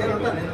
ఈ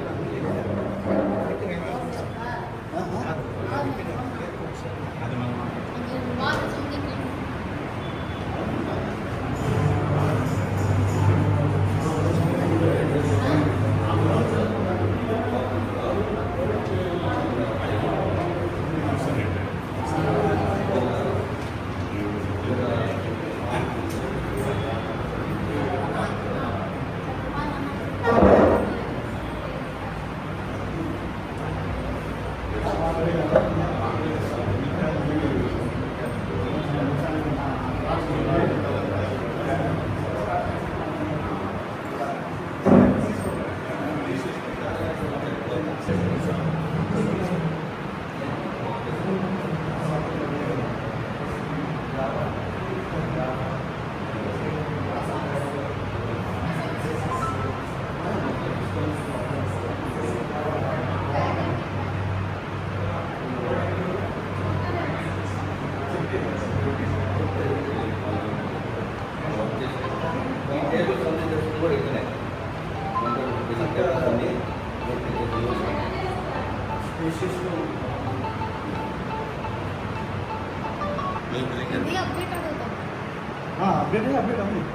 update update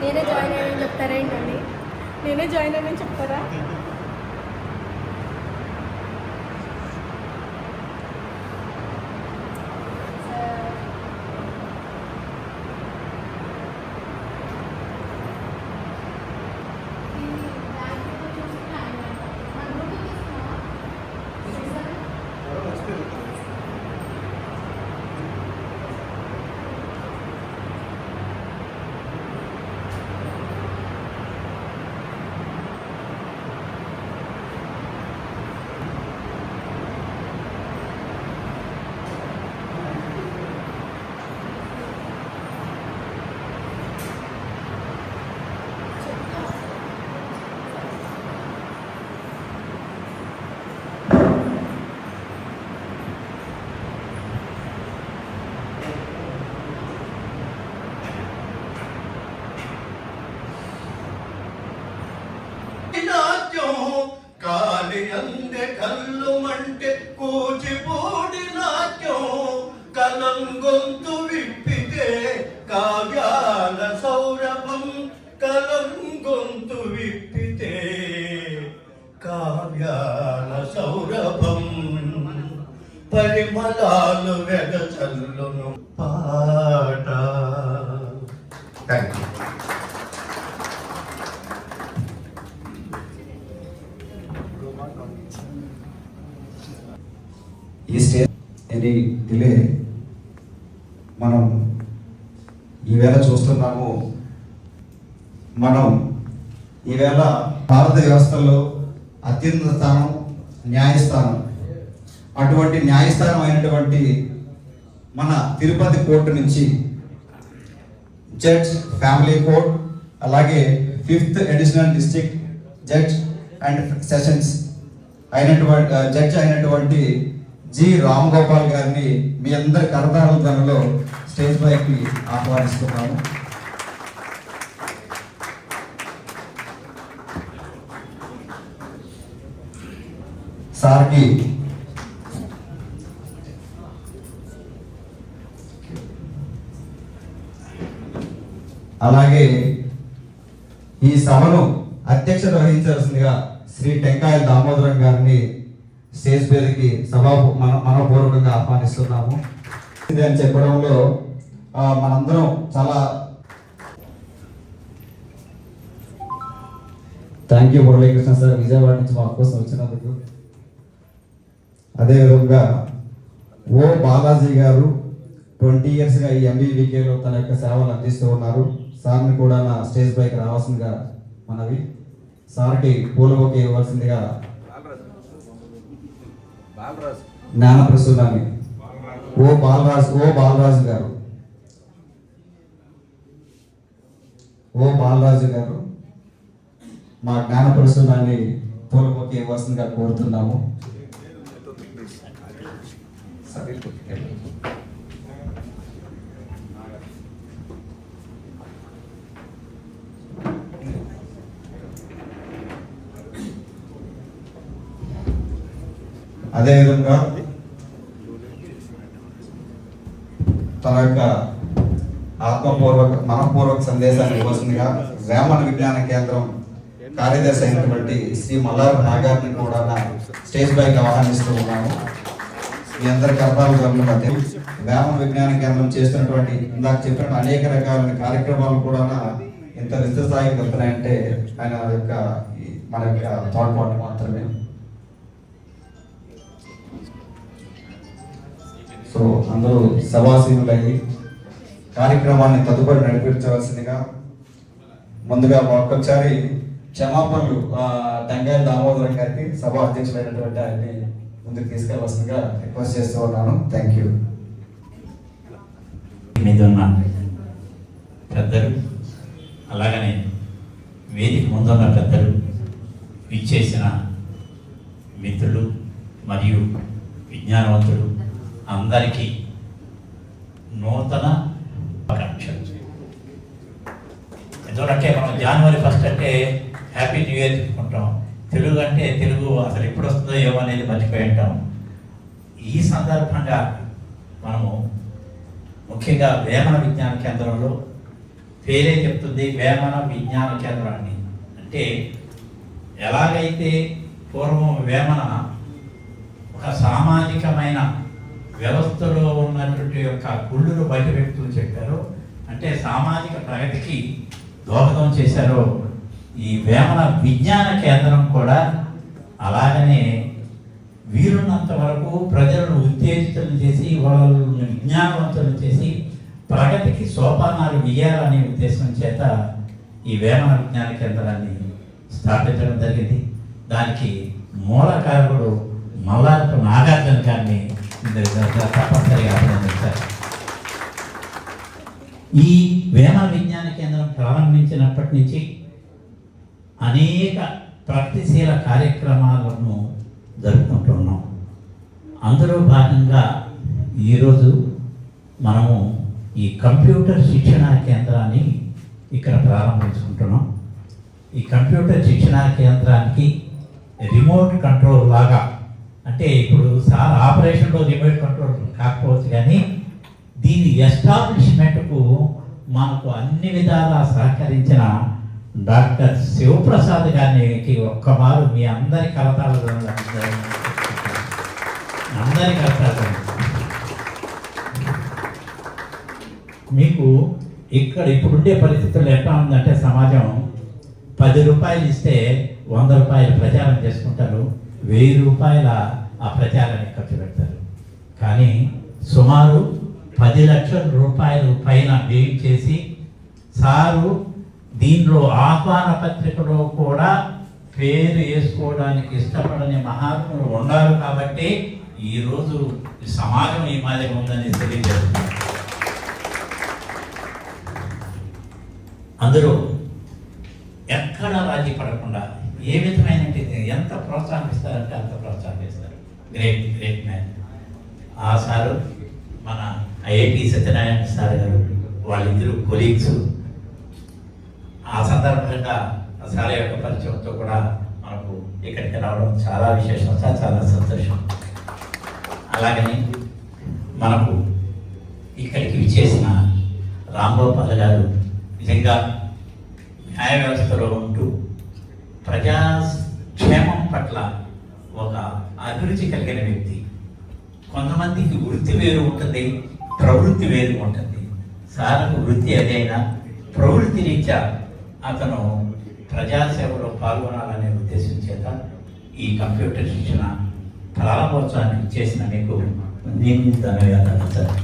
నేనే join అయ్యని చెప్తారా ఏంటండి? నేనే జాయిన్ అయ్యని చెప్తారా? ఈ స్టేజ్ ఎనీ డిలే? మనం ఈవేళ చూస్తున్నాము మనం ఈవేళ భారత వ్యవస్థలో అత్యున్నత స్థానం న్యాయస్థానం. అటువంటి న్యాయస్థానం అయినటువంటి మన తిరుపతి కోర్టు నుంచి జడ్జ్ ఫ్యామిలీ కోర్ట్ అలాగే fifth additional district judge and sessions అయినటువంటి జడ్జ్ అయినటువంటి జి రామ్ గోపాల్ గారిని మీ అందరి కరతాళ ధనలో స్టేజ్ పైకి ఆహ్వానిస్తున్నాము. సార్కి అలాగే ఈ సభను అధ్యక్షత వహించాల్సిందిగా శ్రీ టెంకాయల దామోదరం గారిని స్టేజ్ మీదకి సభా మన మనపూర్వకంగా ఆహ్వానిస్తున్నాము. ఇది అని చెప్పడంలో మనందరం చాలా thank you Muralikrishna sir Vijayawada నుంచి మా కోసం వచ్చినందుకు. అదేవిధంగా ఓ బాలాజీ గారు ట్వంటీ ఇయర్స్గా ఈ ఎంబీవీకేలో తన యొక్క సేవలు అందిస్తూ ఉన్నారు. సార్ని కూడా నా స్టేజ్ పైకి రావాల్సిందిగా మనవి. సార్కి పూలబొకే ఇవ్వాల్సిందిగా బాలరాజు. జ్ఞాన ప్రసూనాన్ని ఓ బాలరాజు ఓ బాలరాజు గారు. ఓ బాలరాజు గారు మా జ్ఞాన ప్రసూనాన్ని పూలబొకే ఇవ్వాల్సిందిగా కోరుతున్నాము అదేవిధంగా తన యొక్క ఆత్మపూర్వక మనపూర్వక సందేశాన్ని ఇవ్వాల్సిందిగా వేమన విజ్ఞాన కేంద్రం కార్యదర్శి అయినటువంటి శ్రీ మల్లారు నాగార్ని కూడా నా స్టేజ్ పైకి ఆహ్వానిస్తూ ఉన్నాను. మీ అందరి కర్తాలు గమనించే వేమన విజ్ఞాన కేంద్రం చేస్తున్నటువంటి ఇందాక చెప్పిన అనేక రకాల కార్యక్రమాలు కూడా ఇంత విస్తృత స్థాయికి వెళ్తున్నాయంటే ఆయన యొక్క మన యొక్క తోడ్పాటు మాత్రమే. సో అందరూ సభాసీనులయ్యి కార్యక్రమాన్ని తదుపరి నడిపించవలసిందిగా ముందుగా ఒక్కొక్కసారి క్షమాపణలు ఆ, దామోదరం గారికి సభ అధ్యక్షులైనటువంటి ఆయన్ని ముందుకు తీసుకెళ్ళవలసిందిగా రిక్వెస్ట్ చేస్తూ ఉన్నాను. థ్యాంక్ యూ మీద ఉన్న పెద్దలు అలాగనే వేదిక ముందున్న పెద్దలు విచ్చేసిన మిత్రులు మరియు విజ్ఞానవంతులు అందరికీ నూతన ఆకాంక్షలు ఎందుకంటే మనం జనవరి ఫస్ట్ అంటే హ్యాపీ న్యూ ఇయర్ చెప్పుకుంటాం. తెలుగు అంటే తెలుగు అసలు ఎప్పుడు వస్తుందో ఏమో అనేది మర్చిపోయి ఉంటాం. ఈ సందర్భంగా మనము ముఖ్యంగా వేమన విజ్ఞాన కేంద్రంలో పేరే చెప్తుంది వేమన విజ్ఞాన కేంద్రాన్ని అంటే ఎలాగైతే పూర్వం వేమన ఒక సామాజికమైన వ్యవస్థలో ఉన్నటువంటి యొక్క కుళ్ళును బయట వ్యక్తులు చెప్పారో. అంటే సామాజిక ప్రగతికి దోహదం చేశారో ఈ వేమన విజ్ఞాన కేంద్రం కూడా. అలాగనే వీలున్నంత వరకు ప్రజలను ఉత్తేజితులను చేసి వాళ్ళను విజ్ఞానవంతులు చేసి ప్రగతికి సోపానాలు వేయాలనే ఉద్దేశం చేత ఈ వేమన విజ్ఞాన కేంద్రాన్ని స్థాపించడం జరిగింది. దానికి మూలకారుడు మల్లారపు నాగార్జున గారిని తప్పనిసరిగా ఈ వేమ విజ్ఞాన కేంద్రం ప్రారంభించినప్పటి నుంచి అనేక ప్రగతిశీల కార్యక్రమాలను జరుపుకుంటున్నాం అందులో భాగంగా ఈరోజు మనము ఈ కంప్యూటర్ శిక్షణా కేంద్రాన్ని ఇక్కడ ప్రారంభించుకుంటున్నాం ఈ కంప్యూటర్ శిక్షణా కేంద్రానికి రిమోట్ కంట్రోల్ లాగా అంటే ఇప్పుడు సార్ ఆపరేషన్లో రిమోట్ కంట్రోల్ కాకపోవచ్చు కానీ దీని ఎస్టాబ్లిష్మెంట్కు మనకు అన్ని విధాలా సహకరించిన డాక్టర్ శివప్రసాద్ గారికి ఒక్కమారు మీ అందరి కలతాలు అందరి కలతాలు మీకు ఇక్కడ ఇప్పుడుండే పరిస్థితుల్లో ఎట్లా ఉందంటే సమాజం పది రూపాయలు ఇస్తే వంద రూపాయలు ప్రచారం చేసుకుంటారు. వెయ్యి రూపాయల ఆ ప్రచారానికి ఖర్చు పెడతారు. కానీ సుమారు పది లక్షల రూపాయలు పైన వ్యయం చేసి సారు దీనిలో ఆహ్వాన పత్రికలో కూడా పేరు వేసుకోవడానికి ఇష్టపడని మహాత్ములు ఉన్నారు కాబట్టి ఈరోజు సమాజం ఈ మాదిరి ఉందని తెలియజేస్తున్నారు అందరూ ఎక్కడ రాజీ పడకుండా ఏ విధమైన ఎంత ప్రోత్సాహిస్తారంటే అంత ప్రోత్సాహిస్తారు. గ్రేట్ గ్రేట్ మ్యాన్ ఆ సారు మన ఐఐటి సత్యనారాయణ సార్ గారు వాళ్ళిద్దరు కొలీగ్స్ ఆ సందర్భంగా ఆ సార్ యొక్క పరిచయంతో కూడా మనకు ఇక్కడికి రావడం చాలా విశేషం సార్ చాలా సంతోషం. అలాగని మనకు ఇక్కడికి విచ్చేసిన రాంగోపాల్ గారు నిజంగా న్యాయ వ్యవస్థలో ఉంటూ ప్రజాక్షేమం పట్ల ఒక అభిరుచి కలిగిన వ్యక్తి. కొంతమందికి వృత్తి వేరు ఉంటుంది ప్రవృత్తి వేరు ఉంటుంది. సారకు వృత్తి అదైనా ప్రవృత్తి రీత్యా అతను ప్రజాసేవలో పాల్గొనాలనే ఉద్దేశం చేత ఈ కంప్యూటర్ శిక్షణ ప్రారంభోత్సవానికి చేసిన మీకు నేను ధన్యవాదాలు సార్.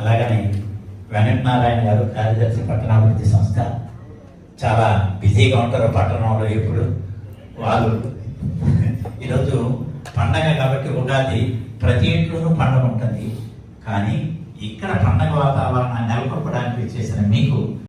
అలాగనే వెంకటనారాయణ గారు కార్యదర్శి పట్టణాభివృద్ధి సంస్థ చాలా బిజీగా ఉంటారు పట్టణంలో ఇప్పుడు వాళ్ళు ఈరోజు పండగ కాబట్టి ఉగాది ప్రతి ఇంట్లోనూ పండగ ఉంటుంది. కానీ ఇక్కడ పండగ వాతావరణాన్ని నెలకొల్పడానికి చేసిన మీకు